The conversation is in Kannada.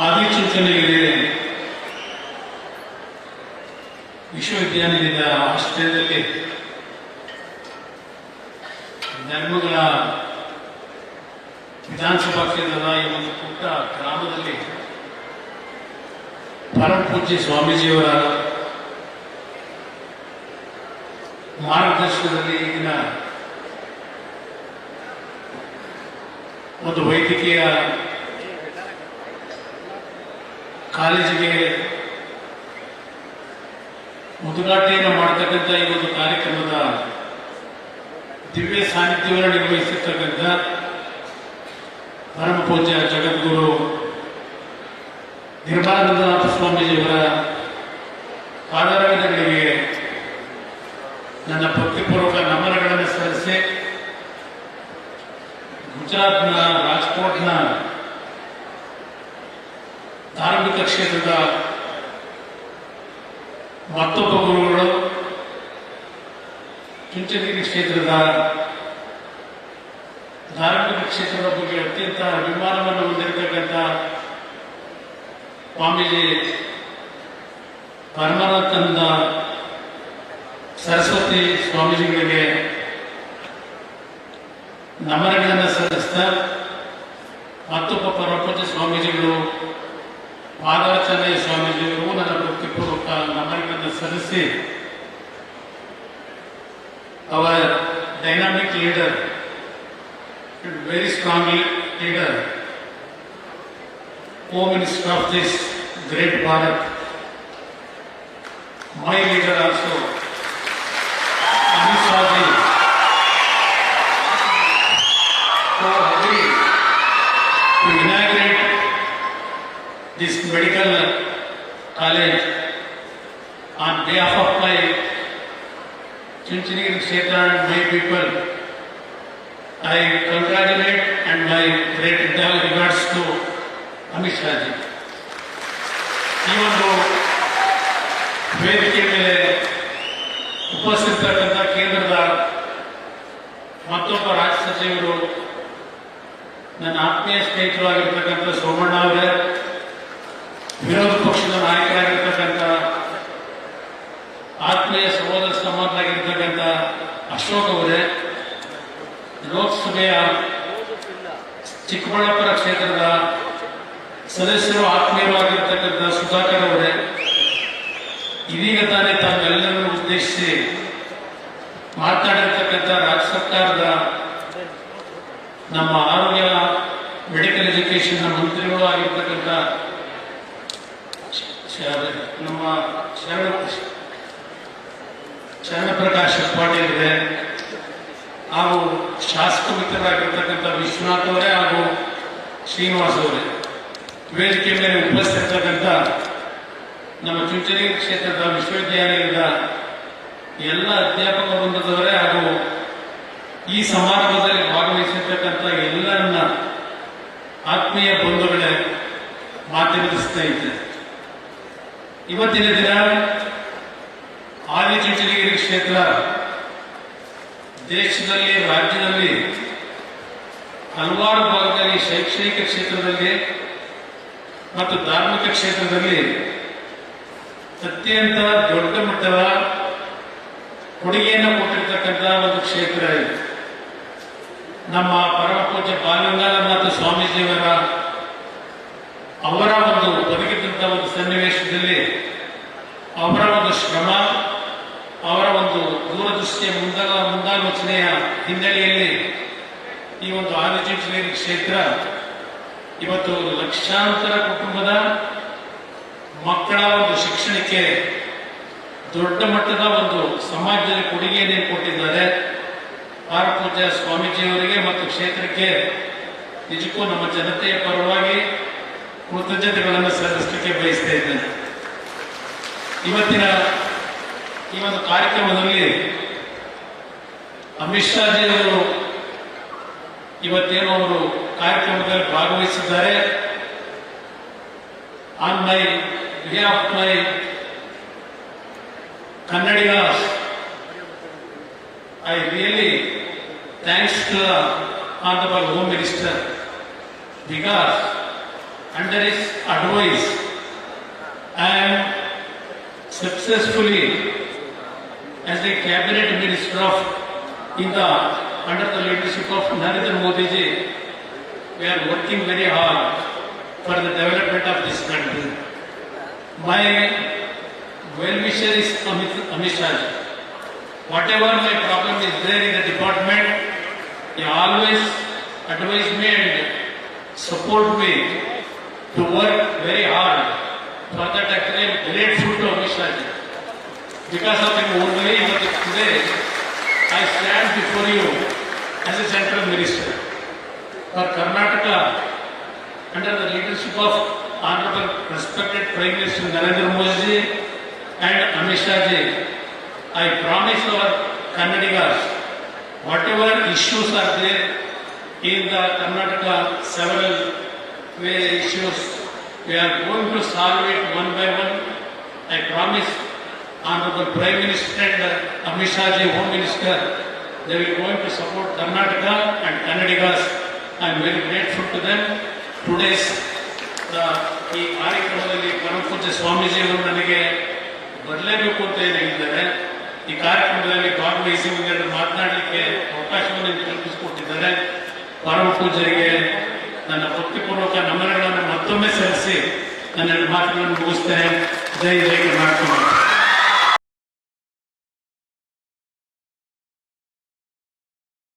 ಆದಿಚುಂಚನಗಿರಿ ವಿಶ್ವವಿದ್ಯಾನಿಲಯದ ಆಶ್ರಯದಲ್ಲಿ ಧರ್ಮಗಳ ವಿಧಾನಸಭಾ ಕ್ಷೇತ್ರದ ಈ ಒಂದು ಪುಟ್ಟ ಗ್ರಾಮದಲ್ಲಿ ಪರಮ ಪೂಜ್ಯ ಸ್ವಾಮೀಜಿಯವರ ಮಾರ್ಗದರ್ಶನದಲ್ಲಿ ಈಗಿನ ಒಂದು ವೈದ್ಯಕೀಯ ಕಾಲೇಜಿಗೆ ಉದ್ಘಾಟನೆಯನ್ನು ಮಾಡತಕ್ಕಂಥ ಈ ಒಂದು ಕಾರ್ಯಕ್ರಮದ ದಿವ್ಯ ಸಾನ್ನಿಧ್ಯವನ್ನು ನಿರ್ವಹಿಸಿರ್ತಕ್ಕಂಥ ಪರಮ ಪೂಜ್ಯ ಜಗದ್ಗುರು ನಿರ್ಮಲಾನಂದನಾಥ ಸ್ವಾಮೀಜಿಯವರ ಪಾದರವಿಂದಗಳಿಗೆ ನನ್ನ ಭಕ್ತಿಪೂರ್ವಕ ನಮನಗಳನ್ನು ಸಲ್ಲಿಸಿ ಗುಜರಾತ್ನ ರಾಜ್ಕೋಟ್ನ ಧಾರ್ಮಿಕ ಕ್ಷೇತ್ರದ ಮತ್ತೊಬ್ಬ ಗುರುಗಳು ಚುಂಚನಗಿರಿ ಕ್ಷೇತ್ರದ ಧಾರ್ಮಿಕ ಕ್ಷೇತ್ರದ ಬಗ್ಗೆ ಅತ್ಯಂತ ಅಭಿಮಾನವನ್ನು ಹೊಂದಿರತಕ್ಕಂಥ ಸ್ವಾಮೀಜಿ ಪರಮಾನಂದ ಸರಸ್ವತಿ ಸ್ವಾಮೀಜಿಗಳಿಗೆ ನಮನಗಳನ್ನು ಸಲ್ಲಿಸ್ತಾ ಮತ್ತೊಬ್ಬ ಪರಮಪೂಜ್ಯ ಸ್ವಾಮೀಜಿಗಳು ಪಾದಾರ್ಚನೆಯ ಸ್ವಾಮೀಜಿಗಳು ನನ್ನ ಭಕ್ತಿಪೂರ್ವಕ ನಮನಗಳನ್ನು ಸಲ್ಲಿಸಿ our dynamic leader very strong leader home minister of this great Bharat my leader also, Amit Shah ji, who agreed to inaugurate this medical college on day of my Chinchinigiri Kshetra and my people. I congratulate and my great regards to Amit Shah ji. ಈ ಒಂದು ವೇದಿಕೆ ಮೇಲೆ ಉಪಸ್ಥಿತಕ್ಕಂಥ ಕೇಂದ್ರದ ಮತ್ತೊಬ್ಬ ರಾಜ್ಯ ಸಚಿವರು ನನ್ನ ಆತ್ಮೀಯ ಸ್ನೇಹಿತರು ಆಗಿರ್ತಕ್ಕಂಥ ಸೋಮಣ್ಣ ಅವರೇ ಲೋಕಸಭೆಯ ಚಿಕ್ಕಬಳ್ಳಾಪುರ ಕ್ಷೇತ್ರದ ಸದಸ್ಯರು ಆತ್ಮೀಯವಾಗಿರ್ತಕ್ಕಂಥ ಸುಧಾಕರ್ ಅವರೇ, ಇದೀಗ ತಾನೇ ತಾವೆಲ್ಲರನ್ನು ಉದ್ದೇಶಿಸಿ ಮಾತನಾಡಿರ್ತಕ್ಕಂಥ ರಾಜ್ಯ ಸರ್ಕಾರದ ನಮ್ಮ ಆರೋಗ್ಯ ಮೆಡಿಕಲ್ ಎಜುಕೇಶನ್ ಮಂತ್ರಿಗಳು ಆಗಿರ್ತಕ್ಕಂಥ ನಮ್ಮ ಶರಣ ಪ್ರಕಾಶ್ ಪಾಟೀಲ್ ಇದೆ. ಶಾಸಕ ಮಿತ್ರರಾಗಿರ್ತಕ್ಕಂಥ ವಿಶ್ವನಾಥ್ ಅವರೇ ಹಾಗೂ ಶ್ರೀನಿವಾಸ್ ಅವರೇ. ವೇದಿಕೆ ಮೇಲೆ ಉಪಸ್ಥಿತಕ್ಕಂಥ ನಮ್ಮ ಚುಂಚನಗಿರಿ ಕ್ಷೇತ್ರದ ವಿಶ್ವವಿದ್ಯಾಲಯದ ಎಲ್ಲ ಅಧ್ಯಾಪಕ ವೃಂದದವರೇ ಹಾಗೂ ಈ ಸಮಾರಂಭದಲ್ಲಿ ಭಾಗವಹಿಸಿರ್ತಕ್ಕಂಥ ಎಲ್ಲರನ್ನ ಆತ್ಮೀಯ ಬಂಧುಗಳೇ ಮಾಧ್ಯಮದ ಸ್ನೇಹಿತರೆ ಇವತ್ತಿನ ದಿನ ಆದಿಚುಂಚನಗಿರಿ ಕ್ಷೇತ್ರ ದೇಶದಲ್ಲಿ, ರಾಜ್ಯದಲ್ಲಿ ಹಲವಾರು ಭಾಗದಲ್ಲಿ ಶೈಕ್ಷಣಿಕ ಕ್ಷೇತ್ರದಲ್ಲಿ ಮತ್ತು ಧಾರ್ಮಿಕ ಕ್ಷೇತ್ರದಲ್ಲಿ ಅತ್ಯಂತ ದೊಡ್ಡ ಮಟ್ಟದ ಕೊಡುಗೆಯನ್ನು ಕೊಟ್ಟಿರ್ತಕ್ಕಂಥ ಒಂದು ಕ್ಷೇತ್ರ ಇದೆ. ನಮ್ಮ ಪರಮ ಪೂಜ್ಯ ಬಾಲಗಂಗಾಧರನಾಥ ಸ್ವಾಮೀಜಿಯವರ ಅವರ ಒಂದು ಬದುಕಿದಂಥ ಒಂದು ಸನ್ನಿವೇಶದಲ್ಲಿ ಅವರ ಒಂದು ಶ್ರಮ ಅವರ ಒಂದು ದೂರದೃಷ್ಟಿಯ ಮುಂದಾಗ ಮುಂದಾಲೋಚನೆಯ ಹಿನ್ನೆಲೆಯಲ್ಲಿ ಈ ಒಂದು ಆದಿಚುಂಚನಗಿರಿ ಕ್ಷೇತ್ರ ಇವತ್ತು ಲಕ್ಷಾಂತರ ಕುಟುಂಬದ ಮಕ್ಕಳ ಒಂದು ಶಿಕ್ಷಣಕ್ಕೆ ದೊಡ್ಡ ಮಟ್ಟದ ಒಂದು ಸಮಾಜದಲ್ಲಿ ಕೊಡುಗೆಯನ್ನು ಕೊಟ್ಟಿದ್ದಾರೆ. ಪೂಜ್ಯ ಸ್ವಾಮೀಜಿಯವರಿಗೆ ಮತ್ತು ಕ್ಷೇತ್ರಕ್ಕೆ ನಿಜಕ್ಕೂ ನಮ್ಮ ಜನತೆಯ ಪರವಾಗಿ ಕೃತಜ್ಞತೆಗಳನ್ನು ಸಲ್ಲಿಸಲಿಕ್ಕೆ ಬಯಸ್ತಾ ಇದ್ದೇನೆ. ಇವತ್ತಿನ ಈ ಒಂದು ಕಾರ್ಯಕ್ರಮದಲ್ಲಿ ಅಮಿತ್ ಶಾ ಜಿ ಅವರು ಇವತ್ತೇನೋ ಅವರು ಕಾರ್ಯಕ್ರಮದಲ್ಲಿ ಭಾಗವಹಿಸಿದ್ದಾರೆ. On my behalf my Kannadiga I really thanks to honourable home minister because under is advice I am successfully as a cabinet minister of in the under the leadership of Narendra Modi ji, we are working very hard for the development of this country. My well-wisher is Amit, Amit Shah. Whatever my problem is there in the department, he always advise me and support me to work very hard. For that I am grateful to Amit Shah. Because of him only but today I stand before you as a central minister. For Karnataka, under the leadership of Honorable respected Prime Minister Narendra Modi and Amit Shah ji, I promise our Kannadigas, whatever issues are there in the Karnataka, several way issues, we are going to solve it one by one. I promise Honorable Prime Minister and uh, Amit Shah ji, Home Minister, they will going to support Karnataka and Kannadigas. I am very grateful to them. Today's the ಈ ಕಾರ್ಯಕ್ರಮದಲ್ಲಿ ಪರಮಪೂಜ್ಯ ಸ್ವಾಮೀಜಿಯವರು ನನಗೆ ಬರಲೇಬೇಕು ಅಂತ ಏನು ಈ ಕಾರ್ಯಕ್ರಮದಲ್ಲಿ ಭಾಗವಹಿಸಿ ಒಂದೆರಡು ಮಾತನಾಡಲಿಕ್ಕೆ ಅವಕಾಶವನ್ನು ಕಲ್ಪಿಸಿಕೊಟ್ಟಿದ್ದಾರೆ ಪರಮ ಪೂಜ್ಯರಿಗೆ ನನ್ನ ಭಕ್ತಿಪೂರ್ವಕ ನಮನಗಳನ್ನು ಮತ್ತೊಮ್ಮೆ ಸಲ್ಲಿಸಿ ನನ್ನ ಎರಡು ಮಾತುಗಳನ್ನು ಮುಗಿಸ್ತೇನೆ ಜೈ ಜೈ ಕರ್ನಾಟಕ